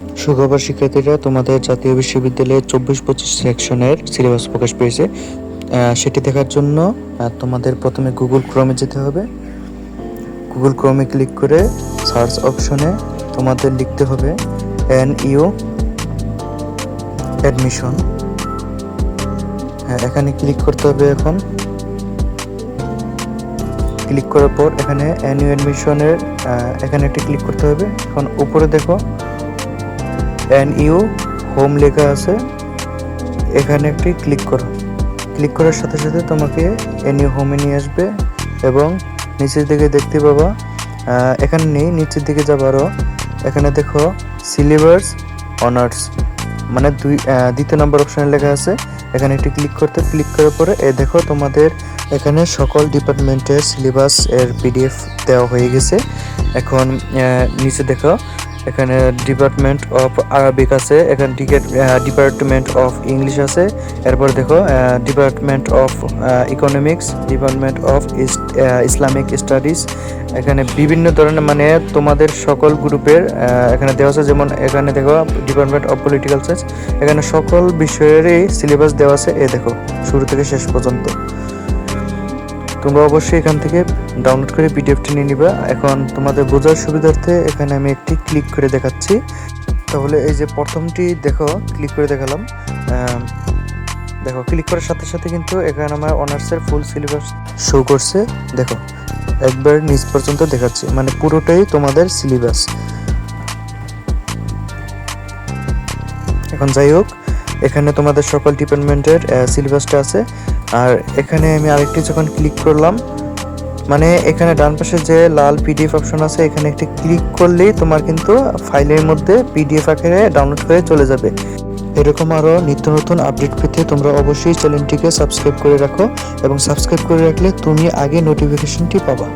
সুখবর শিক্ষার্থীরা, তোমাদের জাতীয় বিশ্ববিদ্যালয়ের চব্বিশ পঁচিশ সেকশনের সিলেবাস প্রকাশ পেয়েছে। সেটি দেখার জন্য তোমাদের প্রথমে গুগল ক্রমে যেতে হবে। গুগল ক্রমে ক্লিক করে সার্চ অপশনে তোমাদের লিখতে হবে এন ইউ অ্যাডমিশন হ্যাঁ এখানে ক্লিক করতে হবে এখন। ক্লিক করার পর এখানে এনইউ অ্যাডমিশনের এখানে একটি ক্লিক করতে হবে। এখন উপরে দেখো এন ইউ হোম লেখা আছে। এখানে একটি ক্লিক করো। ক্লিক করার সাথে সাথে তোমাকে এন ইউ হোমে নিয়ে আসবে এবং নিচের দিকে দেখতে পাবা এখানে নেই, নিচের দিকে যাবারও এখানে দেখো সিলেবাস অনার্স মানে দুই দ্বিতীয় নম্বর অপশনে লেখা আছে। এখানে একটি ক্লিক করতে ক্লিক করার পরে, এ দেখো তোমাদের এখানে সকল ডিপার্টমেন্টের সিলেবাস এর পিডিএফ দেওয়া হয়ে গেছে। এখন নিচে দেখো এখানে ডিপার্টমেন্ট অফ আরবিক আছে, এখানে ডিপার্টমেন্ট অফ ইংলিশ আছে। এরপর দেখো department of economics department of Islamic studies এখানে বিভিন্ন ধরনের মানে তোমাদের সকল গ্রুপের এখানে দেওয়া আছে, যেমন এখানে দেখো ডিপার্টমেন্ট অফ পলিটিক্যাল সায়েন্স এখানে সকল বিষয়েরই সিলেবাস দেওয়া আছে এ দেখো, শুরু থেকে শেষ পর্যন্ত। তোমরা অবশ্যই এখান থেকে ডাউনলোড করে পিডিএফটি নিয়ে নিবা। এখন তোমাদের বোঝার সুবিধার্থে এখানে আমি একটি ক্লিক করে দেখাচ্ছি। তাহলে এই যে প্রথমটি দেখো ক্লিক করে দেখালাম। দেখো ক্লিক করার সাথে সাথে কিন্তু এখানে আমার অনার্সের ফুল সিলেবাস শো করছে। দেখো, একবার নিচ পর্যন্ত দেখাচ্ছি। মানে পুরোটাই তোমাদের সিলেবাস এখন যাই হোক, এখানে তোমাদের সকল ডিপার্টমেন্টের সিলেবাসটা আছে। আর এখানে আমি আরেকটি যখন ক্লিক করলাম মানে এখানে ডান পাশে যে লাল পিডিএফ অপশন আছে, এখানে একটি ক্লিক করলেই তোমার কিন্তু ফাইলের মধ্যে পিডিএফ আকারে ডাউনলোড হয়ে চলে যাবে। এরকম আরও নিত্য নতুন আপডেট পেতে তোমরা অবশ্যই চ্যানেলটিকে সাবস্ক্রাইব করে রাখো এবং সাবস্ক্রাইব করে রাখলে তুমি আগে নোটিফিকেশনটি পাবা।